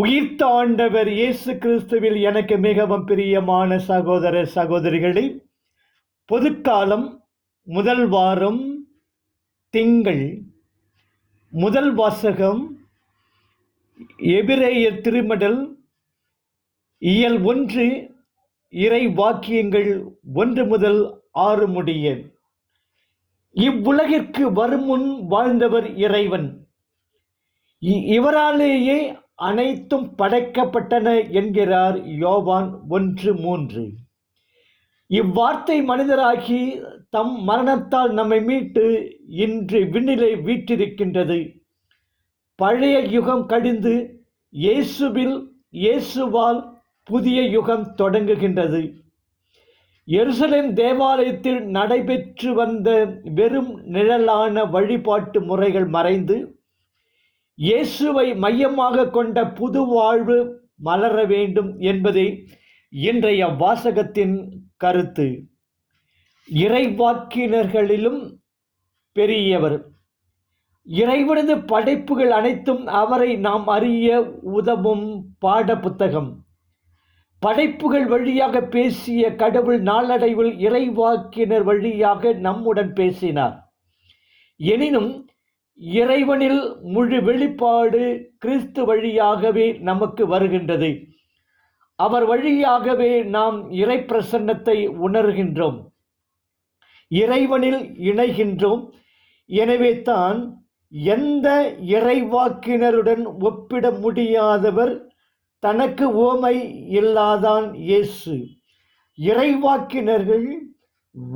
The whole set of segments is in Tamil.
உயிர்த்தாண்டவர் இயேசு கிறிஸ்துவில் எனக்கு மிகவும் பிரியமான சகோதர சகோதரிகளே பொதுக்காலம் முதல் வாரம் திங்கள். முதல் வாசகம் எபிரேய திருமடல் இயல் ஒன்று இறை வாக்கியங்கள் ஒன்று முதல் ஆறு முடிய. இவ்வுலகிற்கு வரும் முன் வாழ்ந்தவர் இறைவன். இவராலேயே அனைத்தும் படைக்கப்பட்டன என்கிறார் யோவான் ஒன்று மூன்று. இவ்வார்த்தை மனிதராகி தம் மரணத்தால் நம்மை மீட்டு இன்று விண்ணிலை வீற்றிருக்கின்றது. பழைய யுகம் கடிந்து இயேசுவில் இயேசுவால் புதிய யுகம் தொடங்குகின்றது. எருசலேம் தேவாலயத்தில் நடைபெற்று வந்த வெறும் நிழலான வழிபாட்டு முறைகள் மறைந்து இயேசுவை மையமாக கொண்ட புது வாழ்வு மலர வேண்டும் என்பதே இன்றைய வாசகத்தின் கருத்து. இறைவாக்கினர்களிலும் பெரியவர். இறைவனது படைப்புகள் அனைத்தும் அவரை நாம் அறிய உதவும் பாட புத்தகம் படைப்புகள் வழியாக பேசிய கடவுள் நாளடைவில் இறைவாக்கினர் வழியாக நம்முடன் பேசினார். எனினும் இறைவனில் முழு வெளிப்பாடு கிறிஸ்து வழியாகவே நமக்கு வருகின்றது. அவர் வழியாகவே நாம் இறை பிரசன்னத்தை உணர்கின்றோம். இறைவனில் இணைகின்றோம். எனவே தான் எந்த இறைவாக்கினருடன் ஒப்பிட முடியாதவர் தனக்கு ஓமை இல்லாதான் இயேசு. இறைவாக்கினர்கள்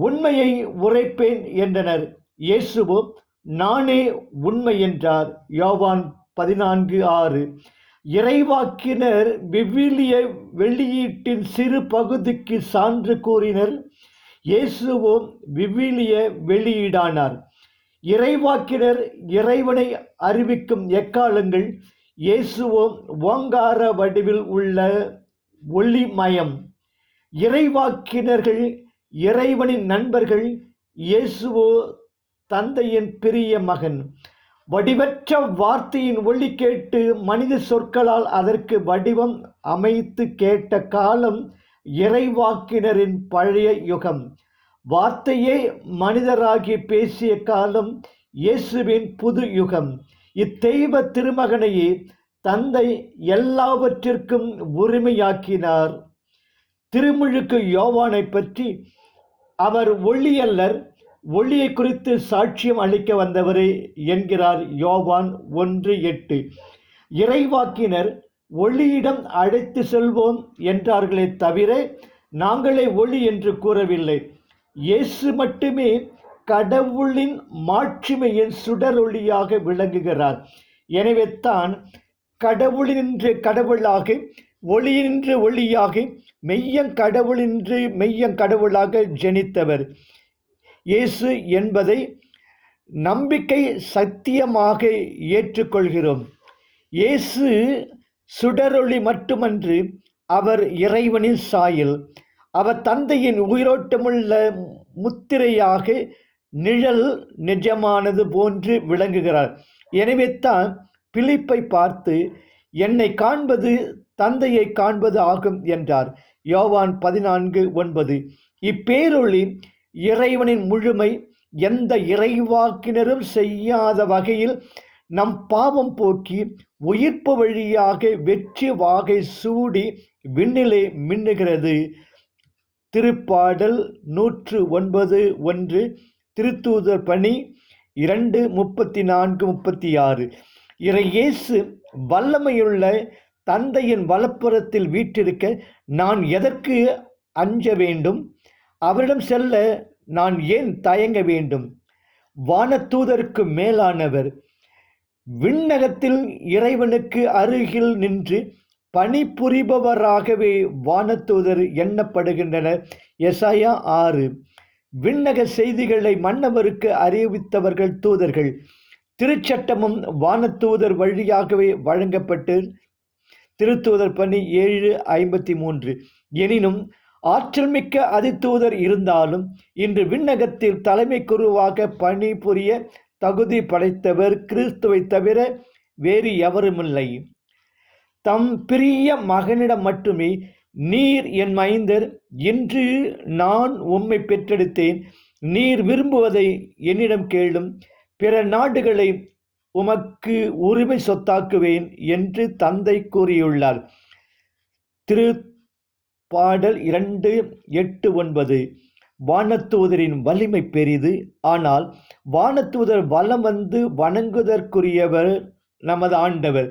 உண்மையை உரைப்பேன் என்றனர். இயேசுவோ நானே உண்மை என்றார். யோவான் பதினான்கு ஆறு. இறைவாக்கினர் விவிலிய வெளியீட்டின் சிறு பகுதிக்கு சான்று கூறினர். இயேசுவும் விவிலிய வெளியீடானார். இறைவாக்கினர் இறைவனை அறிவிக்கும் எக்காலங்கள்? இயேசுவும் ஓங்கார வடிவில் உள்ள ஒளிமயம். இறைவாக்கினர்கள் இறைவனின் நண்பர்கள். இயேசுவோ தந்தையின் பிரிய மகன். வடிவற்ற வார்த்தையின் ஒளி கேட்டு மனித சொற்களால் அதற்கு வடிவம் அமைத்து கேட்ட காலம் இறைவாக்கினரின் பழைய யுகம். வார்த்தையே மனிதராகி பேசிய காலம் இயேசுவின் புது யுகம். இத்தெய்வ திருமகனையே தந்தை எல்லாவற்றிற்கும் உரிமையாக்கினார். திருமுழுக்கு யோவானை பற்றி அவர் ஒளியல்லர் ஒளியை குறித்து சாட்சியம் அளிக்க வந்தவரே என்கிறார் யோவான் ஒன்று எட்டு. இறைவாக்கினர் ஒளியிடம் அழைத்து செல்வோம் என்றார்களே தவிர நாங்களே ஒளி என்று கூறவில்லை. இயேசு மட்டுமே கடவுளின் மாட்சிமையின் சுடரொளியாக விளங்குகிறார். எனவே தான் கடவுளினின்று கடவுளாக ஒளியின்று ஒளியாக மெய்யங் கடவுளின்று மெய்யங் கடவுளாக ஜெனித்தவர். இயேசு என்பதை நம்பிக்கை சத்தியமாக ஏற்றுக்கொள்கிறோம். இயேசு சுடரொளி மட்டுமன்று அவர் இறைவனின் சாயல். அவர் தந்தையின் உயிரோட்டமுள்ள முத்திரையாக நிழல் நிஜமானது போன்று விளங்குகிறார். எனவே தான் பிலிப்பை பார்த்து என்னை காண்பது தந்தையை காண்பது ஆகும் என்றார். யோவான் பதினான்கு ஒன்பது. இப்பேரொளி இறைவனின் முழுமை எந்த இறைவாக்கினரும் செய்யாத வகையில் நம் பாவம் போக்கி உயிர்ப்பு வழியாக வெற்றி வாகை சூடி விண்ணிலே மின்னுகிறது. திருப்பாடல் நூற்று ஒன்பது ஒன்று திருத்தூதர் பணி இரண்டு முப்பத்தி நான்கு முப்பத்தி ஆறு. இறையேசு வல்லமையுள்ள தந்தையின் வலப்புறத்தில் வீற்றிருக்க நான் எதற்கு அஞ்ச வேண்டும்? அவரிடம் செல்ல நான் ஏன் தயங்க வேண்டும்? வானத்தூதருக்கு மேலானவர் விண்ணகத்தில் இறைவனுக்கு அருகில் நின்று பணிபுரிபவராகவே வானத்தூதர் எண்ணப்படுகின்றனர். எசாயா ஆறு விண்ணக செய்திகளை மன்னவருக்கு அறிவித்தவர்கள் தூதர்கள் திருச்சட்டமும் வானத்தூதர் வழியாகவே வழங்கப்பட்டு திருத்தூதர் பணி ஏழு ஐம்பத்தி மூன்று. எனினும் ஆற்றல் மிக்க அதிதூதர் இருந்தாலும் இன்று விண்ணகத்தில் தலைமை குருவாக பணிபுரிய தகுதி படைத்தவர் கிறிஸ்துவை தவிர வேறு எவருமில்லை. தம் பிரிய மகனிடம் மட்டுமே நீர் என் மைந்தர் இன்று நான் உம்மை பெற்றெடுத்தேன். நீர் விரும்புவதை என்னிடம் கேளும் பிற நாடுகளை உமக்கு உரிமை சொத்தாக்குவேன் என்று தந்தை கூறியுள்ளார். திரு பாடல் இரண்டு எட்டு ஒன்பது. வானத்தூதரின் வலிமை பெரிது. ஆனால் வானத்தூதர் வலம் வந்து வணங்குவதற்குரியவர் நமது ஆண்டவர்.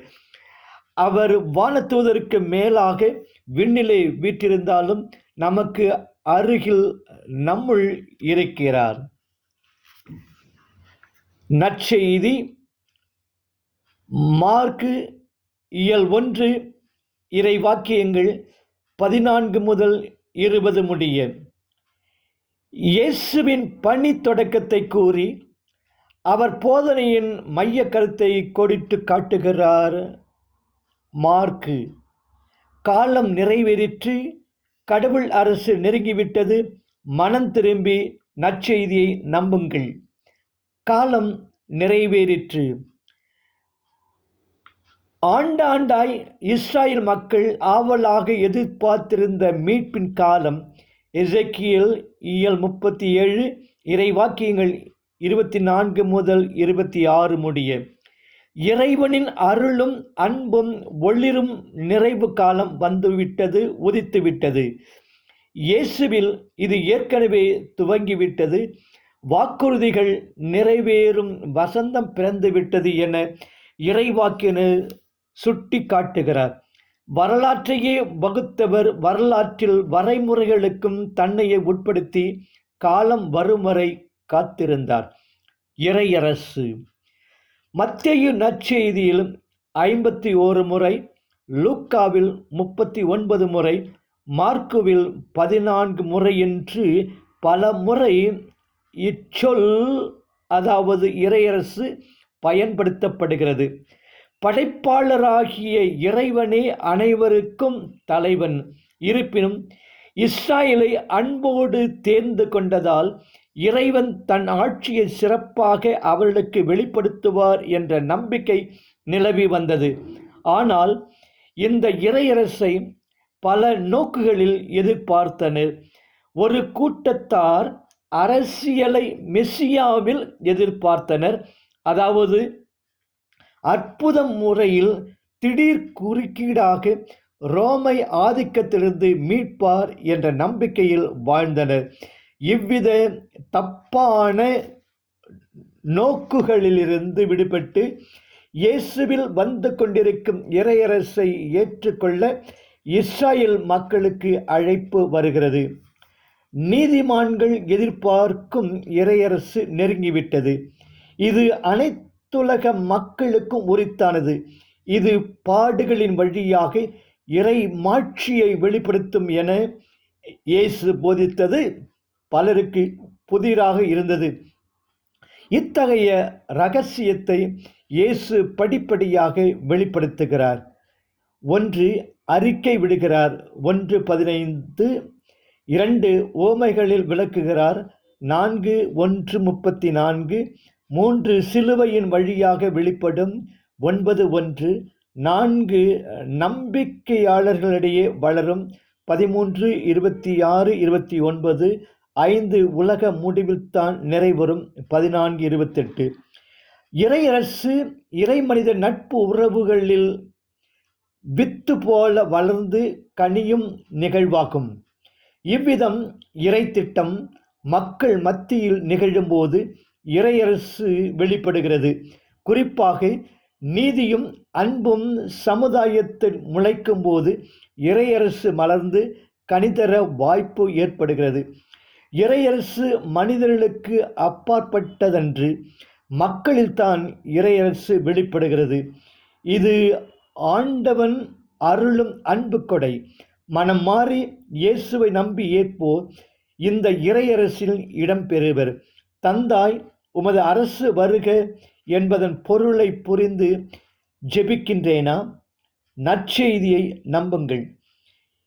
அவர் வானத்தூதருக்கு மேலாக விண்ணிலை வீற்றிருந்தாலும் நமக்கு அருகில் நம்முள் இருக்கிறார். நற்செய்தி மார்க்கு இயல் ஒன்று இறை வாக்கியங்கள் பதினான்கு முதல் இருபது முடிய இயேசுவின் பணி தொடக்கத்தை கூறி அவர் போதனையின் மைய கருத்தை கோடிட்டு காட்டுகிறார். மார்க்கு. காலம் நிறைவேறிற்று கடவுள் அரசு நெருங்கிவிட்டது மனம் திரும்பி நற்செய்தியை நம்புங்கள். காலம் நிறைவேறிற்று. ஆண்டாண்டாய் இஸ்ராயல் மக்கள் ஆவலாக எதிர்பார்த்திருந்த மீட்பின் காலம் எசக்கியல் இயல் முப்பத்தி ஏழு இறைவாக்கியங்கள் இருபத்தி நான்கு முதல் இருபத்தி ஆறு முடிய. இறைவனின் அருளும் அன்பும் ஒளிரும் நிறைவு காலம் வந்துவிட்டது உதித்துவிட்டது. இயேசுவில் இது ஏற்கனவே துவங்கிவிட்டது. வாக்குறுதிகள் நிறைவேறும் வசந்தம் பிறந்துவிட்டது என இறைவாக்கினர் சுட்டி காட்டுகிறார் வரலாற்றையே வகுத்தவர் வரலாற்றில் வரைமுறைகளுக்கும் தன்னையை உட்படுத்தி காலம் வரும் வரை காத்திருந்தார். இறையரசு. மத்திய நற்செய்தியில் ஐம்பத்தி ஓரு முறை லூக்காவில் முப்பத்தி ஒன்பது முறை மார்க்குவில் பதினான்கு முறை என்று பல முறை இச்சொல் அதாவது இறையரசு பயன்படுத்தப்படுகிறது. படைப்பாளராகிய இறைவனே அனைவருக்கும் தலைவன். இருப்பினும் இஸ்ராயலை அன்போடு தேர்ந்து கொண்டதால் இறைவன் தன் ஆட்சியை சிறப்பாக அவர்களுக்கு வெளிப்படுத்துவார் என்ற நம்பிக்கை நிலவி வந்தது. ஆனால் இந்த இறையரசை பல நோக்குகளில் எதிர்பார்த்தனர். ஒரு கூட்டத்தார் அரசியலை மெஸ்ஸியாவில் எதிர்பார்த்தனர். அதாவது அற்புத முறையில் திடீர் குறுக்கீடாக ரோமை ஆதிக்கத்திலிருந்து மீட்பார் என்ற நம்பிக்கையில் வாழ்ந்தனர். இவ்வித தப்பான நோக்குகளிலிருந்து விடுபட்டு இயேசுவில் வந்து கொண்டிருக்கும் இறையரசை ஏற்றுக்கொள்ள இஸ்ராயல் மக்களுக்கு அழைப்பு வருகிறது. நீதிமான்கள் எதிர்பார்க்கும் இறையரசு நெருங்கிவிட்டது. இது அனைத்து அனைத்துலக மக்களுக்கும் உரித்தானது. இது பாடுகளின் வழியாக இறை மாட்சியை வெளிப்படுத்தும் என இயேசு போதித்தது. பலருக்கு புதிராக இருந்தது. இத்தகைய ரகசியத்தை இயேசு படிப்படியாக வெளிப்படுத்துகிறார். ஒன்று அறிக்கை விடுகிறார். ஒன்று பதினைந்து. இரண்டு ஓமைகளில் விளக்குகிறார். நான்கு ஒன்று முப்பத்தி நான்கு. மூன்று சிலுவையின் வழியாக வெளிப்படும் ஒன்பது ஒன்று நான்கு நம்பிக்கையாளர்களிடையே வளரும் பதிமூன்று இருபத்தி ஆறு இருபத்தி ஒன்பது ஐந்து உலக முடிவில்தான் நிறைவரும் பதினான்கு இருபத்தெட்டு. இறையரசு இறைமனித நட்பு உறவுகளில் வித்து போல வளர்ந்து கனியும் நிகழ்வாகும். இவ்விதம் இறை திட்டம் மக்கள் மத்தியில் நிகழும்போது இறையரசு வெளிப்படுகிறது. குறிப்பாக நீதியும் அன்பும் சமுதாயத்தில் முளைக்கும் போது இறையரசு மலர்ந்து கனிதர வாய்ப்பு ஏற்படுகிறது. இறையரசு மனிதர்களுக்கு அப்பாற்பட்டதன்று மக்களில்தான் இறையரசு வெளிப்படுகிறது. இது ஆண்டவன் அருளும் அன்பு கொடை. மனம் மாறி இயேசுவை நம்பி ஏற்போர் இந்த இறையரசில் இடம்பெறுவர். தந்தாய் உமது அரசு வருக என்பதன் பொருளை புரிந்து ஜெபிக்கின்றேனா? நற்செய்தியை நம்புங்கள்.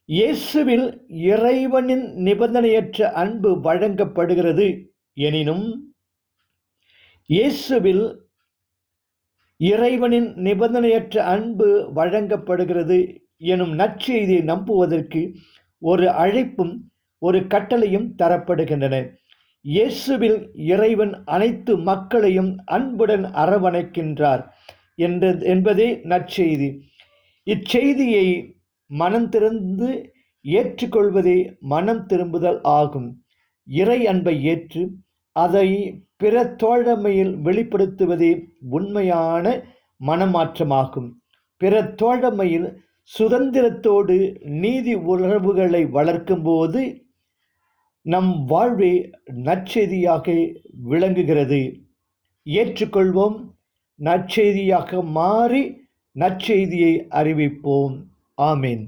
இயேசுவில் இறைவனின் நிபந்தனையற்ற அன்பு வழங்கப்படுகிறது எனினும் இயேசுவில் இறைவனின் நிபந்தனையற்ற அன்பு வழங்கப்படுகிறது எனும் நற்செய்தியை நம்புவதற்கு ஒரு அழைப்பும் ஒரு கட்டளையும் தரப்படுகின்றன. இயேசுவில் இறைவன் அனைத்து மக்களையும் அன்புடன் அரவணைக்கின்றார் என்ற என்பதே நற்செய்தி. இச்செய்தியை மனம் திறந்து ஏற்றுக்கொள்வதே மனம் திரும்புதல் ஆகும். இறை அன்பை ஏற்று அதை பிற தோழமையில் வெளிப்படுத்துவதே உண்மையான மனமாற்றமாகும். பிற தோழமையில் சுதந்திரத்தோடு நீதி உறவுகளை வளர்க்கும்போது நம் வாழ்வே நற்செய்தியாக விளங்குகிறது. ஏற்றுக்கொள்வோம். நற்செய்தியாக மாறி நற்செய்தியை அறிவிப்போம். ஆமீன்.